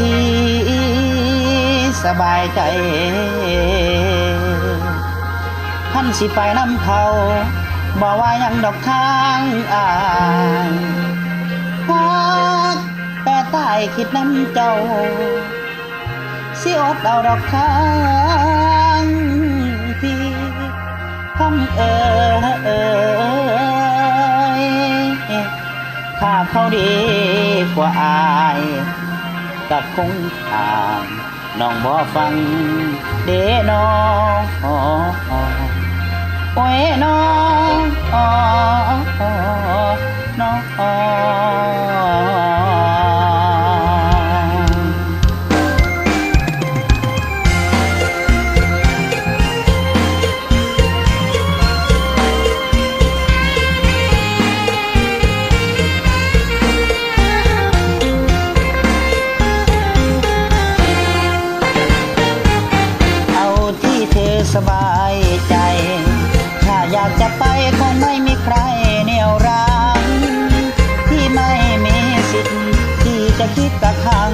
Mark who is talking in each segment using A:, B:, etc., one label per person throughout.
A: ที่สบายใจท่านสิไปน้ำเขาบอกว่ายังดอกทางอายฮักแต่ใต้คิดน้ำเจ้า สิอดเอาดอกทางพี่คำเอ่ยถ้าเขาดีกว่าอาย ก็คงถานน้องบ่ฟัง เด้น้องโอ้ยน้องน้อ ถ้าอยากจะไปคงไม่มีใครเหนี่ยวรั้งที่ไม่มีสิทธิ์ที่จะคิดกักขัง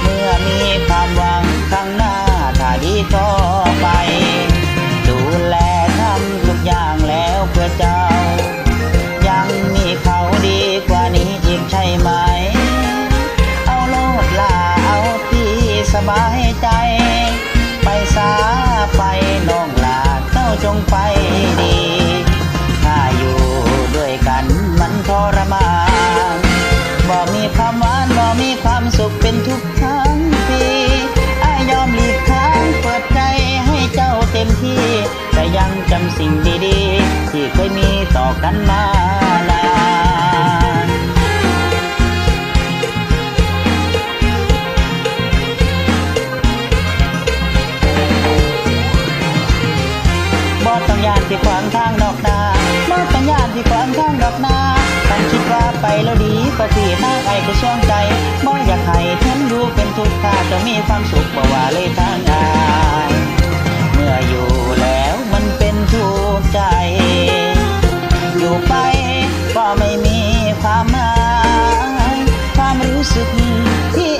A: เมื่อมีความหวังข้างหน้าถ้าดีต่อไป ดูแลทำทุกอย่างแล้วเพื่อเจ้า ยังมีเขาดีกว่านี้อีกใช่ไหม เอาโลดลาเอาที่สบายใจ ไปสาไปน้องลาเจ้าจงไป จำสิ่งดีๆ ที่เคยมีต่อกันมานานบ่ต้องยานที่ขวางทางดอกนาบ่ต้องยานที่ขวางทางดอกนาตั้งคิดว่าไปแล้วดีก็ที่ทางไอ้ก็ช่วงใจบ่อยากให้ทนดูเป็นทุกข์ถ้าจะมีความสุขบ่ว่าเลยทางอา ความหมายความรู้สึกที่